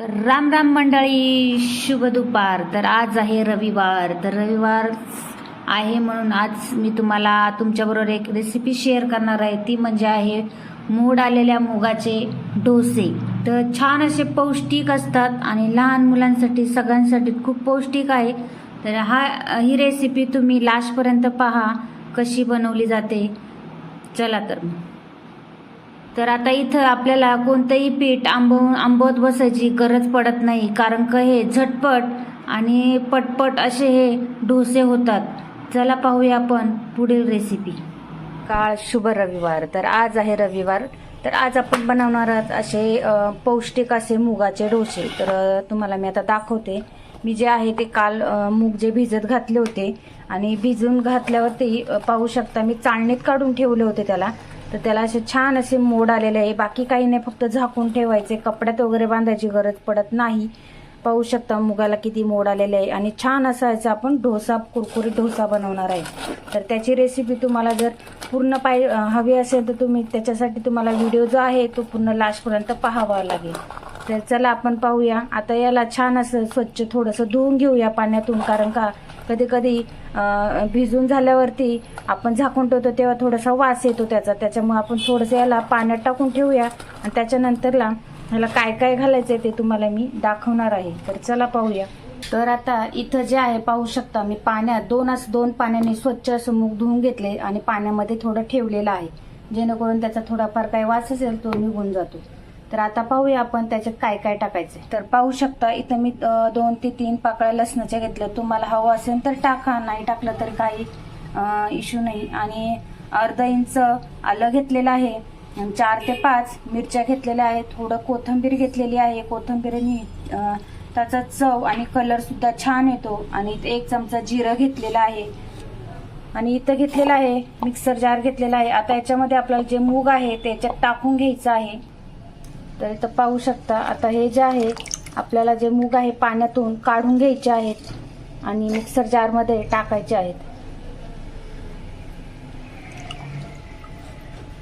तर राम राम मंडळी शुभ दुपार. तर आज आहे रविवार. तर रविवार आहे म्हणून आज मी तुम्हाला तुमच्याबरोबर एक रेसिपी शेअर करणार आहे. ती म्हणजे आहे मूड आलेल्या मुगाचे डोसे. तर छान असे पौष्टिक असतात आणि लहान मुलांसाठी सगळ्यांसाठी खूप पौष्टिक आहे. तर हा ही रेसिपी तुम्ही लास्टपर्यंत पहा कशी बनवली जाते. चला तर मग. तर आता इथं आपल्याला कोणतंही पीठ आंबवून आंबवत बसायची गरज पडत नाही कारण का हे झटपट आणि पटपट असे हे डोसे होतात. चला पाहूया आपण पुढील रेसिपी काळ शुभ रविवार. तर आज आहे रविवार. तर आज आपण बनवणार आहोत असे पौष्टिक असे मुगाचे डोसे. तर तुम्हाला मी आता दाखवते. मी जे आहे ते काल मूग जे भिजत घातले होते आणि भिजून घातल्यावरती पाहू शकता मी चाळणीत काढून ठेवले होते त्याला. तर त्याला असे छान असे मोड आलेले आहे. बाकी काही नाही फक्त झाकून ठेवायचे. कपड्यात वगैरे बांधायची गरज पडत नाही. पाहू शकता मुगाला किती मोड आलेले आहे. आणि छान असा याचा आपण डोसा कुरकुरीत डोसा बनवणार आहे. तर त्याची रेसिपी तुम्हाला जर पूर्ण पाय हवी असेल तर तुम्ही त्याच्यासाठी तुम्हाला व्हिडिओ जो आहे तो पूर्ण लास्टपर्यंत पाहावा लागेल. तर चला आपण पाहूया. आता याला छान असं स्वच्छ थोडंसं धुवून घेऊया पाण्यातून कारण का कधी कधी भिजून झाल्यावरती आपण झाकून ठेवतो तेव्हा थोडासा वास येतो त्याचा. त्याच्यामुळे आपण थोडंसं याला पाण्यात टाकून ठेवूया. आणि त्याच्यानंतरला ह्याला काय काय घालायचं ते तुम्हाला मी दाखवणार आहे. तर चला पाहूया. तर आता इथं जे आहे पाहू शकता मी पाण्यात दोन असं दोन पाण्याने स्वच्छ असं मूग धुवून घेतले आणि पाण्यामध्ये थोडं ठेवलेलं आहे. जेणेकरून त्याचा थोडाफार काही वास असेल तो निघून जातो. तर आता पाहूया आपण त्याच्यात काय काय टाकायचे तर पाहू शकता इथं मी दोन ते तीन पाकळ्या लसणाच्या घेतल्या. तुम्हाला हवं असेल तर टाका नाही टाकलं तर काही इश्यू नाही. आणि अर्धा इंच आलं घेतलेलं आहे चार ते पाच मिरच्या घेतलेल्या आहेत. थोडं कोथिंबीर घेतलेली आहे. कोथिंबीरनी त्याचा चव आणि कलर सुद्धा छान येतो. आणि एक चमचा जिरं घेतलेला आहे. आणि इथं घेतलेलं आहे मिक्सर जार घेतलेला आहे. आता याच्यामध्ये आपल्याला जे मूग आहे त्याच्यात टाकून घ्यायचं आहे. तर इथं पाहू शकता आता हे जे आहे आपल्याला जे मूग आहे पाण्यातून काढून घ्यायचे आहेत आणि मिक्सर जारमध्ये टाकायचे आहेत.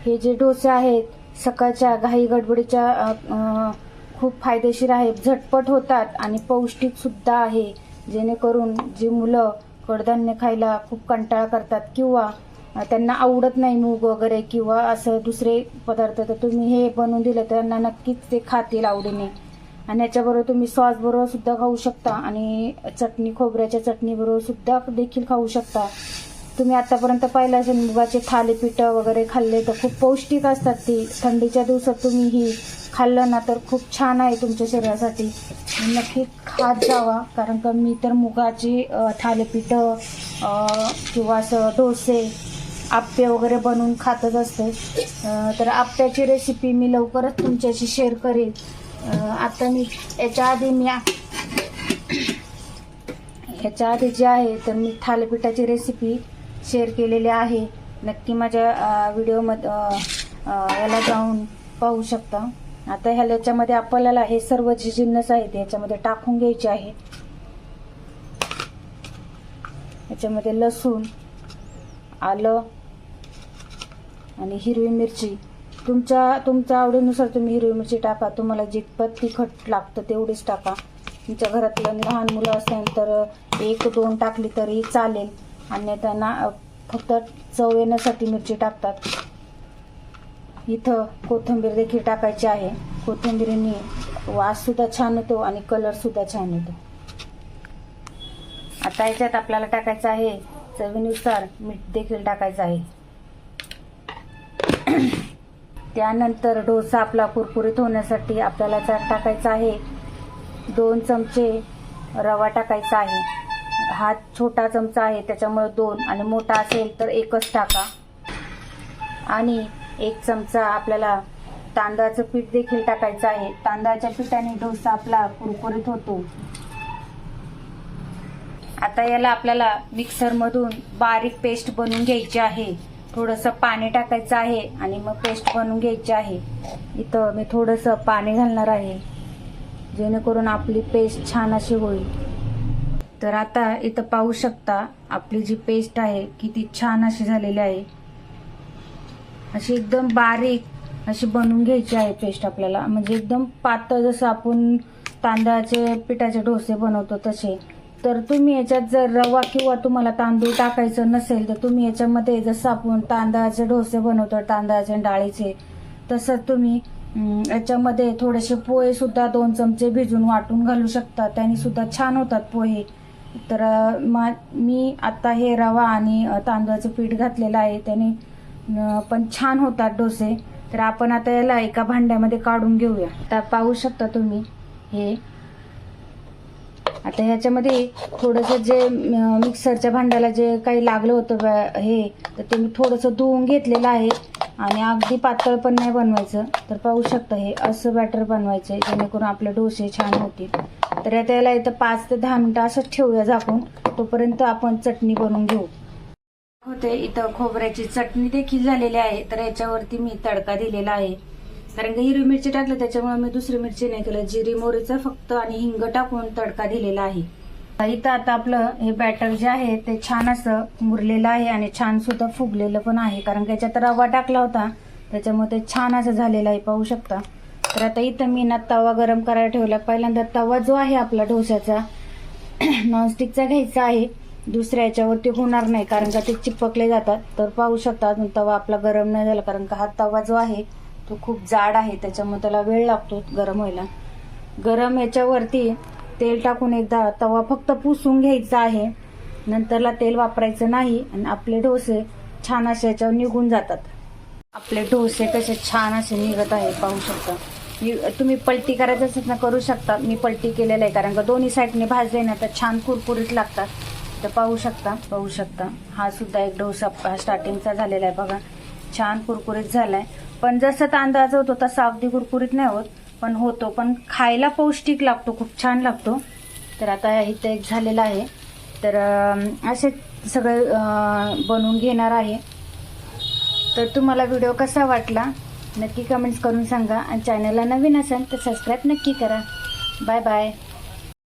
हे जे डोसे आहेत सकाळच्या घाई गडबडीच्या खूप फायदेशीर आहेत झटपट होतात आणि पौष्टिक सुद्धा आहे. जेणेकरून जी मुलं कडधान्य खायला खूप कंटाळा करतात किंवा त्यांना आवडत नाही मूग वगैरे किंवा असं दुसरे पदार्थ तर तुम्ही हे बनवून दिलं तर त्यांना नक्कीच ते खातील आवडीने. आणि याच्याबरोबर तुम्ही सॉस बरोबर सुद्धा खाऊ शकता आणि चटणी खोबऱ्याच्या चटणी बरोबर सुद्धा देखील खाऊ शकता. तुम्ही आतापर्यंत पाहिलं असेल मुगाचे थालीपीठं वगैरे खाल्ले तर खूप पौष्टिक असतात ती. थंडीच्या दिवसात तुम्ही ही खाल्लं ना तर खूप छान आहे तुमच्या शरीरासाठी. नक्की खात जावा कारण का मी तर मुगाची अ, थालीपीठं किंवा असं डोसे आप्पे वगैरे बनवून खातच असते. तर आप्प्याची रेसिपी मी लवकरच तुमच्याशी शेअर करेन आता मी याच्या आधी मी ह्याच्या आधी जे आहे तर मी थालीपीठाची रेसिपी शेअर केलेली आहे. नक्की माझ्या व्हिडिओमध्ये याला जाऊन पाहू शकता. आता ह्या याच्यामध्ये आपल्याला हे सर्व जे जिन्नस आहेत याच्यामध्ये टाकून घ्यायचे आहे. याच्यामध्ये लसूण आलं आणि हिरवी मिरची. तुमच्या तुमच्या आवडीनुसार तुम्ही हिरवी मिरची टाका. तुम्हाला जितपत तिखट लागतं तेवढीच टाका. तुमच्या घरातलं लहान मुलं असेल तर एक दोन टाकली तरी चालेल. आणि त्यांना फक्त चव येण्यासाठी मिरची टाकतात. इथं कोथिंबीर देखील टाकायची आहे. कोथिंबीरीने वास सुद्धा छान येतो आणि कलर सुद्धा छान येतो. आता याच्यात आपल्याला टाकायचं आहे चवीनुसार मीठ देखील टाकायचं आहे. त्यानंतर डोसा आपला कुरकुरीत होण्यासाठी आपल्याला चाट टाकायचा आहे. दोन चमचे रवा टाकायचा आहे. हा छोटा चमचा आहे त्याच्यामुळे दोन. आणि मोठा असेल तर एकच टाका. आणि एक चमचा आपल्याला तांदळाचं पीठ देखील टाकायचं आहे. तांदळाच्या पिठाने डोसा आपला कुरकुरीत होतो. आता याला आपल्याला मिक्सरमधून बारीक पेस्ट बनवून घ्यायची आहे. थोडंसं पाणी टाकायचं आहे आणि मग पेस्ट बनवून घ्यायची आहे. इथं मी थोडंसं पाणी घालणार आहे जेणेकरून आपली पेस्ट छान अशी होईल. तर आता इथं पाहू शकता आपली जी पेस्ट आहे किती छान अशी झालेली आहे. अशी एकदम बारीक अशी बनवून घ्यायची आहे पेस्ट आपल्याला. म्हणजे एकदम पातळ जसं आपण तांदळाचे पिठाचे डोसे बनवतो तसे. तर तुम्ही याच्यात जर रवा किंवा तुम्हाला तांदूळ टाकायचं नसेल तर तुम्ही याच्यामध्ये जसं आपण तांदळाचे डोसे बनवतो तांदळाचे डाळीचे तसं तुम्ही याच्यामध्ये थोडेसे पोहे सुद्धा दोन चमचे भिजून वाटून घालू शकता. त्यांनी सुद्धा छान होतात पोहे. तर मा मी आता हे रवा आणि तांदळाचं पीठ घातलेलं आहे. त्याने पण छान होतात डोसे. तर आपण आता याला एका भांड्यामध्ये काढून घेऊया. आता पाहू शकता तुम्ही हे आता ह्याच्यामध्ये थोडंसं जे मिक्सरच्या भांड्याला जे काही लागलं होतं हे तर ते मी थोडंसं धुवून घेतलेलं आहे. आणि अगदी पातळ पण नाही बनवायचं. तर पाहू शकता हे असं बॅटर बनवायचं आहे जेणेकरून आपले डोसे छान होतील. तर आता याला इथं पाच ते दहा मिनटं असंच ठेवूया झाकून. तोपर्यंत आपण चटणी बनवून घेऊ. होते इथं खोबऱ्याची चटणी देखील झालेली आहे. तर याच्यावरती मी तडका दिलेला आहे. कारण की हिरवी मिरची टाकली त्याच्यामुळे मी दुसरी मिरची नाही केलं. जिरी मोरीचं फक्त आणि हिंग टाकून तडका दिलेला आहे. इथं आता आपलं हे बॅटर जे आहे ते छान असं मुरलेलं आहे आणि छान सुद्धा फुगलेलं पण आहे. कारण त्याच्यात याच्यात रवा टाकला होता त्याच्यामुळे ते छान असं झालेलं आहे पाहू शकता. तर आता इथं मी ना तवा गरम करायला ठेवला. पहिल्यांदा तवा जो आहे आपला डोस्याचा नॉनस्टिकचा घ्यायचा आहे. दुसऱ्या याच्यावरती होणार नाही कारण का ते चिपकले जातात. तर पाहू शकता अजून तवा आपला गरम नाही झाला कारण का हा तवा जो आहे तो खूप जाड आहे त्याच्यामुळे त्याला वेळ लागतो गरम व्हायला. गरम याच्यावरती तेल टाकून एकदा तवा फक्त पुसून घ्यायचा आहे. नंतरला तेल वापरायचं नाही आणि आपले डोसे छान असे याच्यावर निघून जातात. आपले डोसे कसे छान असे निघत आहे पाहू शकता. मी- तुम्ही पलटी करायचं असेल ना करू शकता. मी पलटी केलेलं आहे कारण का दोन्ही साईडने भाजले ना तर छान कुरकुरीत लागतात. तर पाहू शकता पाहू शकता. हा सुद्धा एक डोसा स्टार्टिंगचा झालेला आहे बघा. छान कुरकुरीत आहे पण जसं तांदळाचा होतो तसा अगदी कुरकुरीत नाही होत पण होतो. पण खायला पौष्टिक लागतो खूप छान लागतो. तर आता इथं एक झालेला आहे. तर असे सगळे बनवून घेणार आहे. तर तुम्हाला व्हिडिओ कसा वाटला नक्की कमेंट्स करून सांगा. आणि चॅनलला नवीन असाल तर सबस्क्राईब नक्की करा. Bye bye